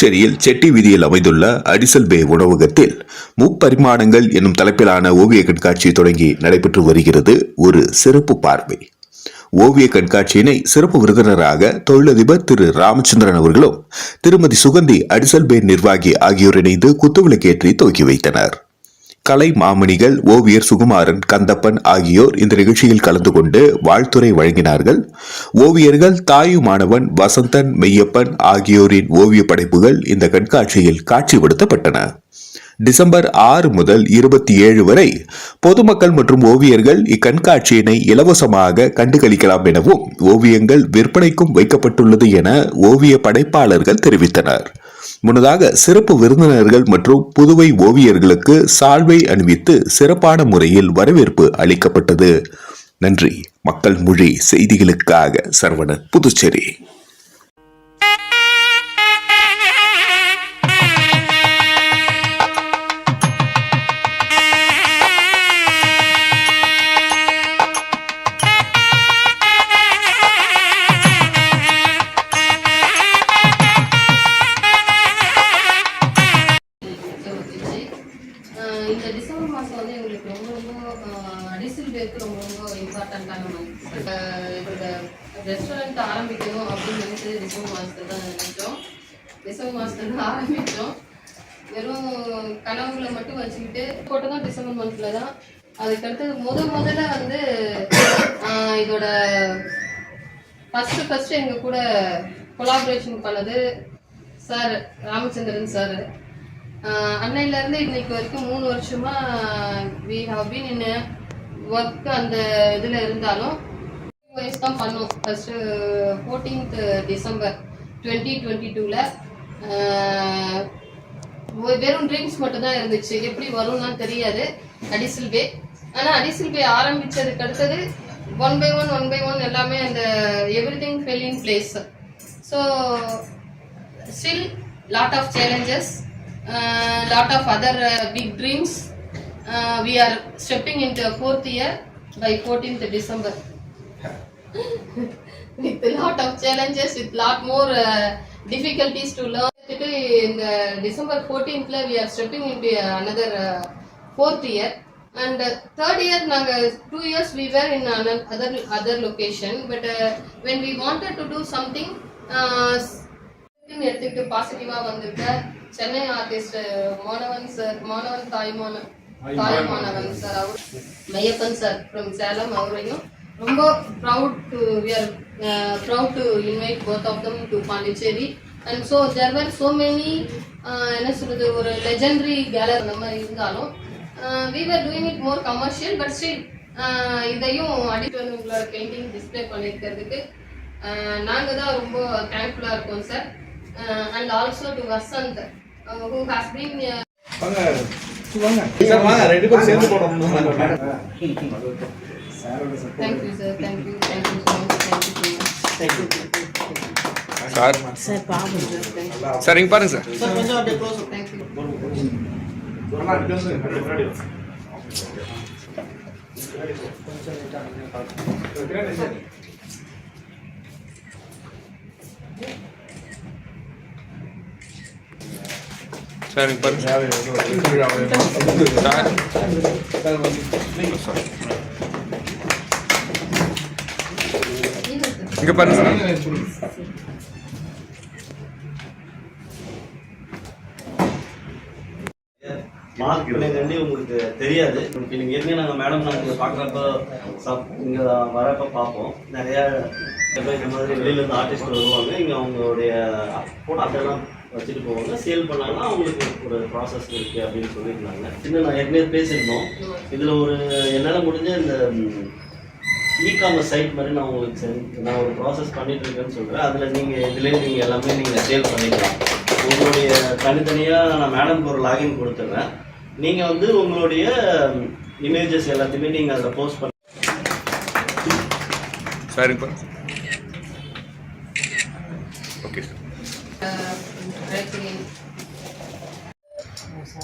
புதுச்சேரியில் செட்டி வீதியில் அமைந்துள்ள அடிசல் பே உணவகத்தில் முப்பரிமாணங்கள் என்னும் தலைப்பிலான ஓவிய கண்காட்சி தொடங்கி நடைபெற்று வருகிறது ஒரு சிறப்பு பார்வை. ஓவிய கண்காட்சியினை சிறப்பு விருந்தினராக தொழிலதிபர் திரு ராமச்சந்திரன் அவர்களும் திருமதி சுகந்தி அடிசல் பே நிர்வாகி ஆகியோர் இணைந்து குத்துவிளக்கேற்றி துவக்கி வைத்தனர். கலை மாமணிகள் ஓவியர் சுகுமாரன் கந்தப்பன் ஆகியோர் இந்த நிகழ்ச்சியில் கலந்து கொண்டு வாழ்த்துரை வழங்கினார்கள். ஓவியர்கள் தாயு மாணவன் வசந்தன் மெய்யப்பன் ஆகியோரின் ஓவிய படைப்புகள் இந்த கண்காட்சியில் காட்சிப்படுத்தப்பட்டன. டிசம்பர் ஆறு முதல் இருபத்தி ஏழு வரை பொதுமக்கள் மற்றும் ஓவியர்கள் இக்கண்காட்சியினை இலவசமாக கண்டுகளிக்கலாம் எனவும் ஓவியங்கள் விற்பனைக்கும் வைக்கப்பட்டுள்ளது என ஓவிய படைப்பாளர்கள் தெரிவித்தனர். முன்னதாக சிறப்பு விருந்தினர்கள் மற்றும் புதுவை ஓவியர்களுக்கு சால்வை அணிவித்து சிறப்பான முறையில் வரவேற்பு அளிக்கப்பட்டது. நன்றி. மக்கள் மொழி செய்திகளுக்காக சரவணன் புதுச்சேரி. டிசம்பர் ஆரம்பித்தோம். வெறும் கனவுகளை மட்டும் வச்சுக்கிட்டு போட்டதும் டிசம்பர் மந்த்ல தான். அதுக்கடுத்து முத முதல்ல வந்து இதோட ஃபர்ஸ்ட் ஃபர்ஸ்ட் எங்க கூட கொலாபரேஷன் பண்ணது சார் ராமச்சந்திரன் சார். அன்னையில இருந்து இன்னைக்கு வரைக்கும் மூணு வருஷமா we have been in work அந்த இதுல இருந்தாலும் வயசு தான் பண்ணோம். First fourteenth December twenty twenty டூல வெறும் ட்ரீம்ஸ் மட்டும்தான் இருந்துச்சு எப்படி வரும்னு தெரியாது அடிசில் பே ஆனால் அடிசில் பே ஆரம்பித்ததுக்கு அடுத்தது one by one one by one எல்லாமே அந்த everything fell in place so still lot of challenges lot of other big dreams we are stepping in fourth year by fourteenth December with lot of challenges with lot more difficulties to learn lot இந்த December ஃபோர்டீன்த்ல we are stepping into another fourth year and third year நாங்கள் two years we were in other other location but when we wanted to do something எடுத்துக்கிட்டு பாசிட்டிவாக வந்திருக்க Chennai artist மாணவன் sir மாணவன் தாய்மான தாய்மானவன் sir அவர் Maiyappan sir from Salem அவரையும் ரொம்ப proud to we are proud to invite both of them to Pondicherry and so there were so many என்ன சொல்றது ஒரு லெஜெண்டரி கேலர் அந்த மாதிரி இருந்தாலும் we are doing it more commercial but still இதையும் அடிட்டு உங்களோட பெயிண்டிங் டிஸ்ப்ளே பண்ணியிருக்கிறதுக்கு நாங்கள் தான் ரொம்ப தேங்க்ஃபுல்லாக இருக்கோம் sir and also to Vasanth who has been thank you sir thank you thank you so much thank you so sir. Sir sir இங்க பாருங்க சார். சார் இங்க பாருங்க சார். இங்க பாருங்க சார். மார்க் பண்ணி உங்களுக்கு தெரியாது. நீங்கள் நீங்க ஏற்கனவே நாங்கள் மேடம் நாங்கள் பார்க்குறப்ப சப் இங்கே வரப்ப பார்ப்போம். நிறையா பேர் இந்த மாதிரி வெளியிலேருந்து ஆர்டிஸ்ட் வருவாங்க. இங்கே அவங்களுடைய போட்டோ அதெல்லாம் வச்சுட்டு போவாங்க. சேல் பண்ணாங்கன்னா அவங்களுக்கு ஒரு ப்ராசஸ் இருக்குது அப்படின்னு சொல்லியிருந்தாங்க. இன்னும் நான் ஏற்கனவே பேசியிருந்தோம். இதில் ஒரு என்னால் முடிஞ்ச இந்த இ காமர்ஸ் சைட் மாதிரி நான் உங்களுக்கு சென்ட் நான் ஒரு ப்ராசஸ் பண்ணிட்டு இருக்கேன்னு சொல்கிறேன் அதில் நீங்கள் இதுலேயே நீங்கள் எல்லாமே நீங்கள் சேல் பண்ணிக்கலாம். உங்களுடைய தனித்தனியாக நான் மேடம்க்கு ஒரு லாகின் கொடுத்துட்றேன். நீங்கள் வந்து உங்களுடைய இமேஜஸ் எல்லாத்தையுமே நீங்கள் அதில் போஸ்ட் பண்ணி சார் இங்க பாருங்க ஓகே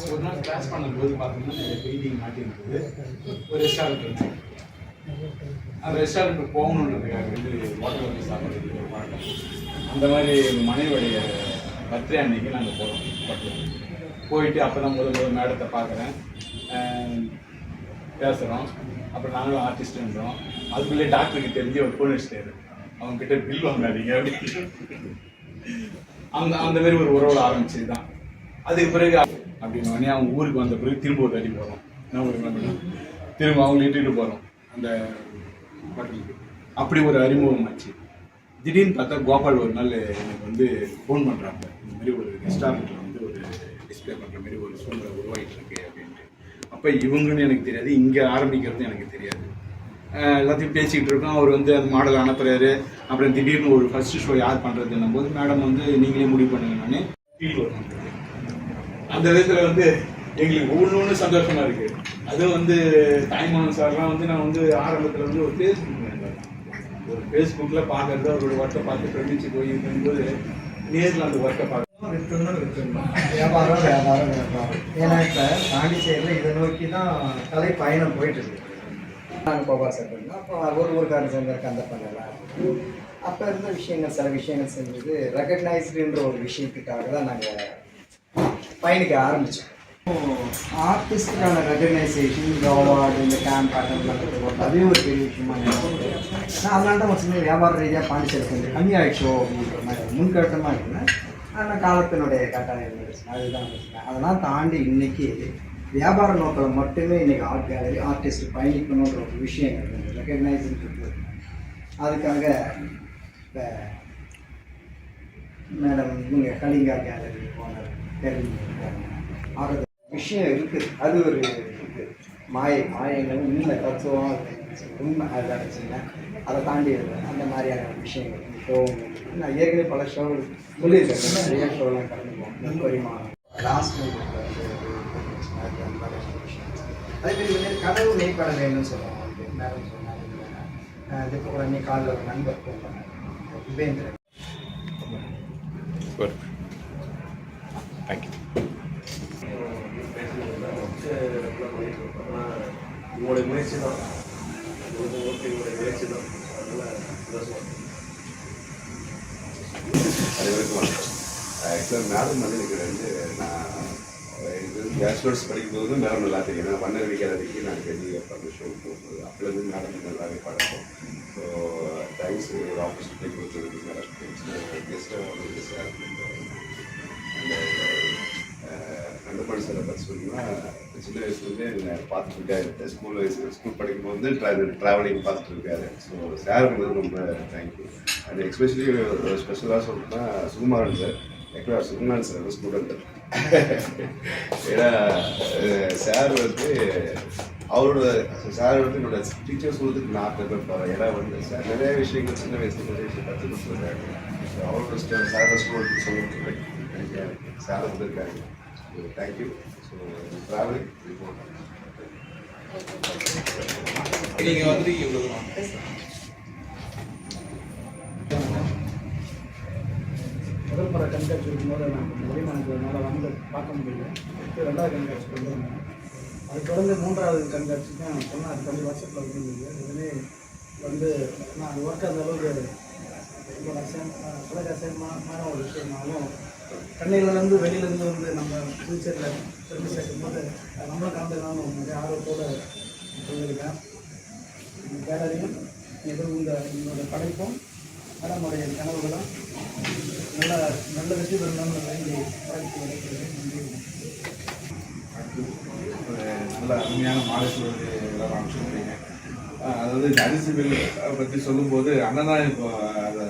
ஒரு நாள் கிளாஸ் பண்ணும்போது பார்த்தீங்கன்னா நிறைய பெயிண்டிங் மாட்டிருந்தது. ஒரு ரெஸ்டாரண்ட் அந்த ரெஸ்டாரண்ட் போகணுன்றதுக்காக வந்து ஹோட்டல் வந்து சாப்பிட்றதுக்கு ஒரு பழக்கம் அந்த மாதிரி மனைவியுடைய பர்த்டே அன்னைக்கு நாங்கள் போகிறோம் பட்டில் போயிட்டு அப்போ தான் முதல் முதல் மேடத்தை பார்க்குறேன். பேசுகிறோம் அப்புறம் நாங்களும் ஆர்டிஸ்ட்ன்றோம் அதுக்குள்ளே டாக்டருக்கு தெரிஞ்சு ஒரு ஃபோன் அடிச்சிட்டாரு அவங்ககிட்ட பில் வாங்காதீங்க அப்படின்னு. அந்த அந்த மாதிரி ஒரு உறவு ஆரம்பிச்சது தான் அதுக்கு பிறகு அப்படின்னு உடனே அவங்க ஊருக்கு வந்த பிறகு திரும்ப ஒரு அடி போகிறோம் என்ன ஒரு திரும்ப அவங்க இட்டுட்டு போகிறோம் அந்த ஹோட்டலுக்கு அப்படி ஒரு அறிமுகம் ஆச்சு. திடீர்னு பார்த்தா கோபால் ஒரு நாள் எனக்கு வந்து ஃபோன் பண்ணுறாங்க இந்த மாதிரி ஒரு ரெஸ்டாரண்ட்டில் டிஸ்ப்ளே பண்ணுற மாதிரி ஒரு சூழ்நிலை உருவாகிட்டு இருக்கு அப்படின்ட்டு. அப்போ இவங்கன்னு எனக்கு தெரியாது இங்கே ஆரம்பிக்கிறது எனக்கு தெரியாது. எல்லாத்தையும் பேசிக்கிட்டு இருக்கோம். அவர் வந்து அந்த மாடல் அனுப்புறாரு அப்புறம் திடீர்னு ஒரு ஃபர்ஸ்ட் ஷோ யார் பண்ணுறதுன்னும் போது மேடம் வந்து நீங்களே முடிவு பண்ணுங்க நான். ஃபீல் வரும் அந்த விதத்துல வந்து எங்களுக்கு ஒவ்வொன்று ஒன்று சந்தோஷமா இருக்கு. அதுவும் வந்து தாய்மானன் சார்லாம் வந்து நான் வந்து ஆரம்பத்தில் வந்து ஒரு ஃபேஸ்புக் ஒரு ஃபேஸ்புக்கில் பார்க்குறது அவரோட ஒர்க்கை பார்த்து பிரமிச்சு போய் இருக்கும்போது நேரில் அந்த ஒர்க்கை பார்க்க விற்கணும் விற்கணும் வியாபாரம் வியாபாரம் வியாபாரம். ஏன்னா இப்போ பாண்டிச்சேரியில் இதை நோக்கி தான் கலை பயணம் போயிட்டு இருக்கு நாங்கள் கோபால் சார் பண்ணோம் அப்போ ஒரு ஊருக்காரன் சேர்ந்திருக்க அந்த பண்ணலாம் அப்போ இருந்த விஷயங்கள் சில விஷயங்கள் செஞ்சது ரெக்கக்னைஸ்டுன்ற ஒரு விஷயத்துக்காக தான் நாங்கள் பயணிக்க ஆரம்பித்தோம் ஆர்டிஸ்டுக்கான ரெகக்னைசேஷன் இந்த அவார்டு இந்த கேம்ப் கொடுத்து அதே ஒரு பெரிய விஷயமா நான் அதனால தான் ஒரு சின்ன வியாபார ரீதியாக பாண்டிச்சேரி கொஞ்சம் கம்மியாயிடுச்சோ அப்படின்ற மாதிரி முன்கட்டமாக இருந்தேன். ஆனால் காலத்தினுடைய கட்டாயம் இருந்துச்சு அதுதான் அதெல்லாம் தாண்டி இன்னைக்கு வியாபார நோக்கில் மட்டுமே இன்னைக்கு ஆர்ட் கேலரி ஆர்டிஸ்ட் பயணிக்கணுன்ற ஒரு விஷயம் ரெகக்னைஸ் இருக்குது. அதுக்காக இப்போ மேடம் இவங்க கலிங்கா கேலரி போனர் தெரிஞ்சுருக்காங்க ஆக விஷயம் இருக்குது. அது ஒரு இது. மாயை மாயங்கள் உண்மை தத்துவம் உண்மை அதுதான் வச்சுருந்தேன் அதை தாண்டி அந்த மாதிரியான விஷயங்கள். ஷோ நான் ஏற்கனவே பல ஷோ சொல்லியிருக்கேன். நிறைய ஷோலாம் கலந்துப்போம் முப்பரிமாணம் லாஸ்ட் அது மாதிரி வந்து கனவு மெய்ப்பட வேணும்னு சொல்லுவாங்க. மேடம் சொன்னாங்க அதுக்கு உடனே காலில் ஒரு நண்பர் ஃபோன் பண்ணாங்க உபேந்திரன் தேங்க்யூ உங்களுடைய முயற்சி தான். உங்களுடைய முயற்சி தான். அதனால. அனைவருக்கும் வணக்கம். ஆக்சுவலாக மேடம் வந்து எனக்கு வந்து நான் எனக்கு பேச்சுலர்ஸ் படிக்கும்போது மேடம் நல்லா தெரியும். நான் பண்ண வைக்கிறதுக்கு நான் வெளியே பண்ண ஷோ போகும்போது. அப்போலேருந்து மேடம் நல்லாவே பழக்கம். ஸோ தேங்க்ஸ் ஒரு ஆப்பர்ச்சுனிட்டி கொடுத்ததுக்கு மேடம் கெஸ்ட்டாக வந்து சார் நந்தபாடி சாரை பற்றி சொல்லணும்னா சின்ன வயசுலேருந்தே என்னை பார்த்துட்டு இருக்காரு ஸ்கூல் வயசு ஸ்கூல் படிக்கும்போது வந்து ட்ராவலிங் பார்த்துட்டு இருக்காரு ஸோ சாருக்கு வந்து ரொம்ப தேங்க்யூ அண்ட் எக்ஸ்பெஷலி ஸ்பெஷலாக சொல்லணும்னா சுகுமாரன் சார். ஆக்சுவலாக சுகுமாரன் சார் வந்து ஸ்டூடெண்ட் ஏன்னா சார் வந்து அவரோட சார் வந்து என்னோட டீச்சர்ஸ் சொல்றதுக்கு நான் ப்ரிப்பேர் போகிறேன் ஏன்னா வந்து சார் நிறைய விஷயங்கள் சின்ன வயசுல நிறைய விஷயம் கற்றுக் கொடுத்துருக்காங்க அவரோட சாரோட ஸ்கூல் சொல்லிட்டு சார் வந்துருக்காங்க தேங்க்யூ ஸோ ட்ராவலிங் நீங்கள் வந்து இவ்வளோ முதல் முறை கண்காட்சி இருக்கும்போது நான் வெளிமாநிலத்தினால வந்து பார்க்க முடியல. ரெண்டாவது கண்காட்சி கொண்டு வந்தேன். அது தொடர்ந்து மூன்றாவது கண்காட்சி தான் சொன்னார் தனி வருஷத்தில் வந்து இதுவே வந்து நான் அந்த ஒர்க் அந்த அளவுக்கு ரொம்ப கலக அசைன்மான ஒரு விஷயமாலும் சென்னையிலேருந்து வெளியிலேருந்து வந்து நம்ம ஃபியூச்சரில் திரும்பி சேர்க்கும் போது நம்மளும் கலந்துக்கலாம்னு நிறைய ஆர்வத்தோடு சொல்லியிருக்கேன் இந்த கேலரியும் எதுவும் இந்த என்னோட படைப்பும் மேடமுடைய கனவுகளும் நல்ல நல்ல வெற்றி பெறணும்னு வேண்டி வாழ்த்து வரைக்கிறேன் நன்றி. ஒரு நல்ல அருமையான மாலை சொல்வது எல்லாரும் அனுப்பிச்சுருக்கீங்க அதாவது இந்த அரிசி பில் பற்றி சொல்லும்போது அண்ணன் தான் இப்போ அதை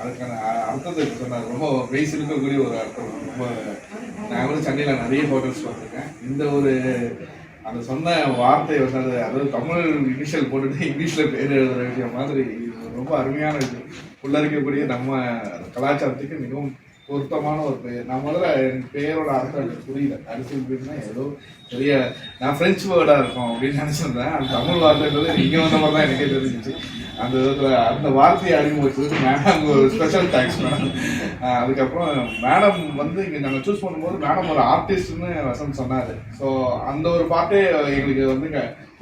அதுக்கான அர்த்தத்தை சொன்னார். ரொம்ப வயசு இருக்கக்கூடிய ஒரு அர்த்தம். ரொம்ப நான் வந்து சென்னையில் நிறைய ஹோட்டல்ஸ் பார்த்துருக்கேன். இந்த ஒரு அந்த சொன்ன வார்த்தை வந்து அது அதாவது தமிழ் இனிஷியல் போட்டுட்டு இங்கிலீஷில் பேர் எழுதுற விஷயம் மாதிரி ரொம்ப அருமையான இது உள்ள இருக்கக்கூடிய நம்ம கலாச்சாரத்துக்கு மிகவும் பொருத்தமான ஒரு பெயர். நான் முதல்ல என் பெயரோட அர்த்தம் எனக்கு புரியல. அரசியல் பேர்னா ஏதோ பெரிய நான் ஃப்ரெஞ்சு வேர்டாக இருக்கும் அப்படின்னு நினச்சிருந்தேன். அந்த தமிழ் வார்த்தைன்றது இங்கே வந்த மாதிரி தான் எனக்கே தெரிஞ்சிச்சு. அந்த விதத்தில் அந்த வார்த்தையை அறிமுகத்துக்கு மேடம் ஒரு ஸ்பெஷல் தேங்க்ஸ் மேடம் அதுக்கப்புறம் மேடம் வந்து இங்கே நாங்கள் சூஸ் பண்ணும்போது மேடம் ஒரு ஆர்டிஸ்ட்னு வசந்த் சொன்னார். ஸோ அந்த ஒரு பாட்டே எங்களுக்கு வந்து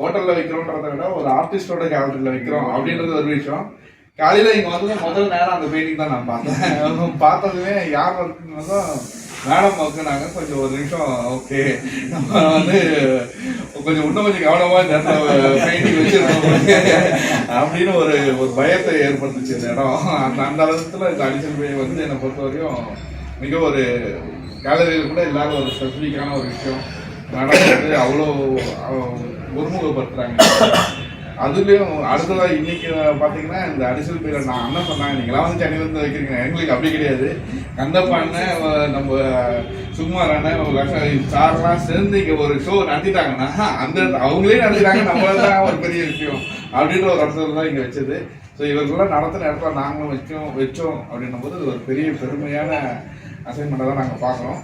ஹோட்டலில் வைக்கிறோன்றத விட ஒரு ஆர்டிஸ்டோட கேரக்டரில் வைக்கிறோம் அப்படின்றது ஒரு விஷயம். காலையில இங்க வந்து முதல் நேரம் அந்த பெயிண்டிங் தான் நான் பார்த்தேன். பார்த்ததுமே யார் வந்ததுன்னா மேடம் ஒர்க்குனாங்க கொஞ்சம் ஒரு நிமிஷம் ஓகே நம்ம வந்து கொஞ்சம் இன்னும் கொஞ்சம் கவனமா இந்த இடத்துல uh, பெயிண்டிங் வச்சிருக்கோம். அப்படின்னு ஒரு ஒரு பயத்தை ஏற்படுத்துச்சு இந்த இடம். அந்த அந்த இந்த அடிஷன் பே வந்து என்னை பொறுத்த வரையும் மிக ஒரு கேலரியில் கூட இல்லாத ஒரு ஸ்பெசிஃபிக்கான ஒரு விஷயம். மேடம் வந்து அவ்வளோ அஹ், ஒருமுகப்படுத்துறாங்க. அதுலயும் அடுத்ததா இன்னைக்கு பாத்தீங்கன்னா இந்த அடிஷனல் பீரியட் நான் அண்ணன் சொன்னாங்க. நீங்களாம் வந்து சென்னையில இருந்து வைக்கிறீங்க. எங்களுக்கு அப்படி கிடையாது. கந்தப்பா அண்ணன் நம்ம சுகுமார் அண்ணன் சார்லாம் சேர்ந்து இங்க ஒரு ஷோ நடத்திட்டாங்கன்னா அந்த அவங்களே நடத்திட்டாங்க. நம்மளதான் ஒரு பெரிய விஷயம் அப்படின்ற ஒரு அர்த்தத்தில் தான் இங்க வச்சது. ஸோ இவர்களெல்லாம் நடத்தின இடத்துல நாங்களும் வச்சோம் வச்சோம் அப்படின்னும் போது ஒரு பெரிய பெருமையான அசைன்மெண்ட்டை தான் நாங்கள் பார்க்குறோம்.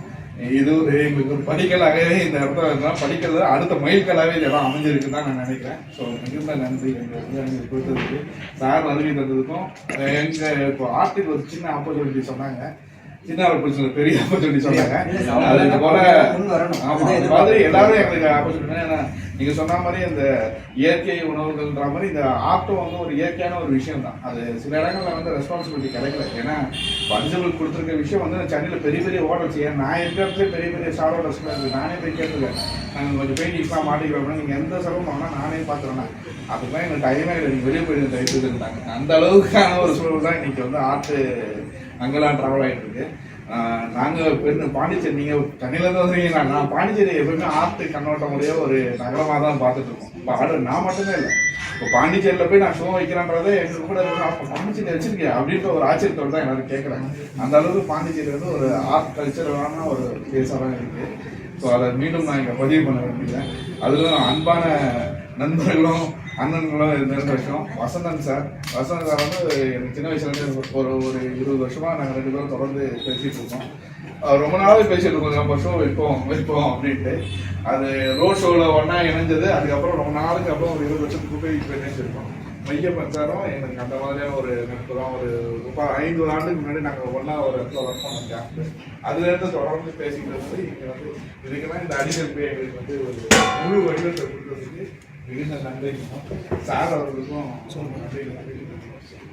இது ஒரு எங்களுக்கு ஒரு படிக்கலாகவே இந்த இடத்துல இருந்தால் படிக்கிறது அடுத்த மைல்கல்லாகவே இதெல்லாம் இடம் அமைஞ்சிருக்கு தான் நான் நினைக்கிறேன். ஸோ மிகுந்த நன்றி. எங்களுக்கு கொடுத்ததுக்கு சார் வருகை தந்ததுக்கும் எங்கள் இப்போ ஆர்டிக்கு ஒரு சின்ன ஆப்பர்ச்சுனிட்டி சொன்னாங்க. சின்ன ஆப்பர்ச்சுனிட்டி பெரிய ஆப்பர்ச்சுனிட்டி சொன்னாங்க. அது போல ஆமா அது மாதிரி எல்லாரும் எங்களுக்கு ஆப்பர்ச்சுனிட்டி ஏன்னா நீங்க சொன்ன மாதிரி அந்த இயற்கை உணவுகள்ன்ற மாதிரி இந்த ஆட்டம் வந்து ஒரு இயற்கையான ஒரு விஷயம் தான் அது சில இடங்கள்ல வந்து ரெஸ்பான்சிபிலிட்டி கிடைக்கல. ஏன்னா பஞ்சபிள் கொடுத்துருக்க விஷயம் வந்து சென்னையில் பெரிய பெரிய ஹோட்டல்ஸ் ஏன் நான் இருக்கிறதுல பெரிய பெரிய ஸ்டார் ஹோட்டல்ஸ் இருக்கு. நானே போய் கேட்டுருக்கேன் நாங்கள் கொஞ்சம் பெயிண்டிங்ஸ்லாம் மாட்டிக்கிறோம் நீங்கள் எந்த செலவும் பண்ணா நானே பார்த்துறேன் அதுதான் எனக்கு டைமே இல்லை. நீங்கள் வெளியே போயிட்டு டைப் இருந்தாங்க அந்த அளவுக்கான ஒரு சூழல் தான் இன்னைக்கு வந்து ஆர்ட் அங்கெல்லாம் ட்ராவல் ஆகிட்டு இருக்கு. நாங்கள் நாங்க பெண்ணு பாண்டிச்சேரி நீங்கள் தண்ணியில் தான் வந்தீங்கன்னா நான் பாண்டிச்சேரி எப்பவுமே ஆற்று கண்ணோட்டமுடைய ஒரு நகரமாக தான் பார்த்துட்டு இருக்கோம். இப்போ ஆர்டர் நான் மட்டுமே இல்லை. இப்போ பாண்டிச்சேரியில் போய் நான் ஷோ வைக்கிறேன்றதே எங்க கூட அப்போ பாண்டிச்சேரி வச்சிருக்கேன் அப்படின்ற ஒரு ஆச்சரியத்தோட தான் எல்லாரும் கேட்குறாங்க அந்த அளவுக்கு பாண்டிச்சேரி வந்து ஒரு ஆர்ட் கல்ச்சரான ஒரு பிளேஸாக தான் இருக்குது ஸோ அதை மீண்டும் நான் இங்கே பதிவு பண்ண வேண்டியேன் அதுவும் அன்பான நண்பர்களும் அண்ணன்களும் இருந்த விஷயம் வசந்தன் சார். வசந்தன் சார் வந்து எனக்கு சின்ன வயசுலேருந்து ஒரு ஒரு இருபது வருஷமாக நாங்கள் ரெண்டு பேரும் தொடர்ந்து பேசிகிட்டு இருக்கோம். ரொம்ப நாளாக பேசிட்டு இருக்கோம். நம்ம ஷோ வைப்போம் வைப்போம் அப்படின்ட்டு. அது ரோட் ஷோவில் ஒன்றா இணைஞ்சது. அதுக்கப்புறம் ரொம்ப நாளுக்கு அப்புறம் ஒரு இருபது வருஷத்துக்கு போய் இப்போ இணைஞ்சிருக்கோம். பஞ்சாரம் சாரும் எனக்கு அந்த மாதிரியான ஒரு நட்பு தான் ஒரு முப்ப- ஐந்து ஆண்டுக்கு முன்னாடி நாங்கள் ஒன்றா ஒரு இடத்துல ஒர்க் பண்ணோம் கேம்ப் அதுலேருந்து தொடர்ந்து பேசிக்கிட்டு வந்து இங்கே வந்து இதுக்கெல்லாம் இந்த அடிகள் போய் எங்களுக்கு வந்து ஒரு முழு வடிவத்தை கொடுத்ததுக்கு மிகுந்த நன்றி சார் அவர்களுக்கும் நன்றி நன்றி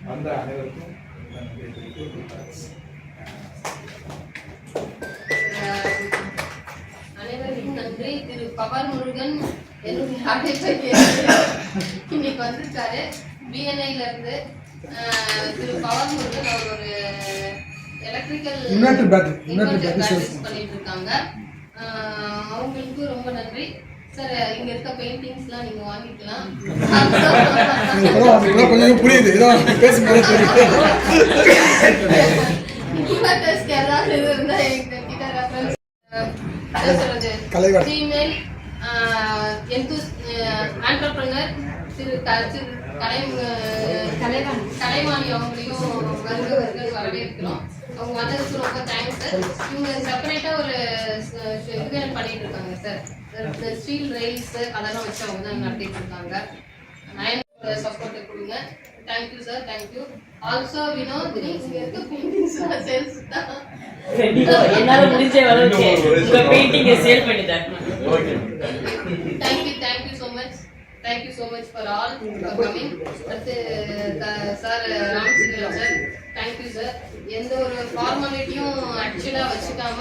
வந்த அனைவருக்கும் நன்றி அனைவருக்கும் நன்றி. திரு பவார் முருகன் இன்னைக்கு வந்திருக்காரு. பிஎன்ஐல இருந்து திரு பவார் முருகன் அவர் ஒரு எலக்ட்ரிக்கல் பேட்டரிஸ் பண்ணிட்டு இருக்காங்க. அஹ், அவங்களுக்கு ரொம்ப நன்றி. கொஞ்சம் புரியுது. ஏதோ பேசும்போது கலைவாணி. ஃபீமேல் ஆண்டர்பிரினர் திரு கலை கலைவாணி அவங்களையும் வரவேற்கிறோம். அவங்க வந்ததுக்கு ரொம்ப தேங்க்ஸ் சார் இவங்க செப்பரேட்டா ஒரு இது பண்ணிட்டு இருக்காங்க சார் இந்த ஸ்டீல் ரெயில்ஸ் அதெல்லாம் வச்சு அவங்க தான் நடத்திட்டு இருக்காங்க நயன் சப்போர்ட் கொடுங்க. Thank you sir thank you also Vinod இருக்க பெயிண்டிங்ஸ் சேல்ஸ் தான். கண்டிப்பா. என்னால முடிஞ்ச அளவுக்கு உங்க பெயிண்டிங்க சேல் பண்ணி தரணும் thank you thank you so much thank you so much for all coming அடுத்து sir Ramasingan sir thank you sir எந்த ஒரு ஃபார்மாலிட்டியும் ஆக்சுவலாக வச்சுக்காம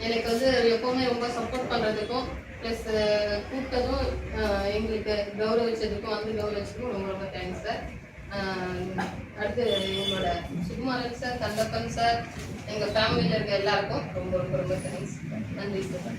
எனக்கு வந்து எப்போவுமே ரொம்ப சப்போர்ட் பண்ணுறதுக்கும் ப்ளஸ் uh, கூப்பிட்டதும் uh, எங்களுக்கு கௌரவிச்சதுக்கும் வந்து கௌரவிச்சதுக்கும் ரொம்ப ரொம்ப தேங்க்ஸ் சார் um, அடுத்து எங்களோட சுகுமாரன் சார் கந்தப்பன் சார் எங்கள் ஃபேமிலியில் இருக்க எல்லாருக்கும் ரொம்ப ரொம்ப ரொம்ப தேங்க்ஸ் நன்றி சார்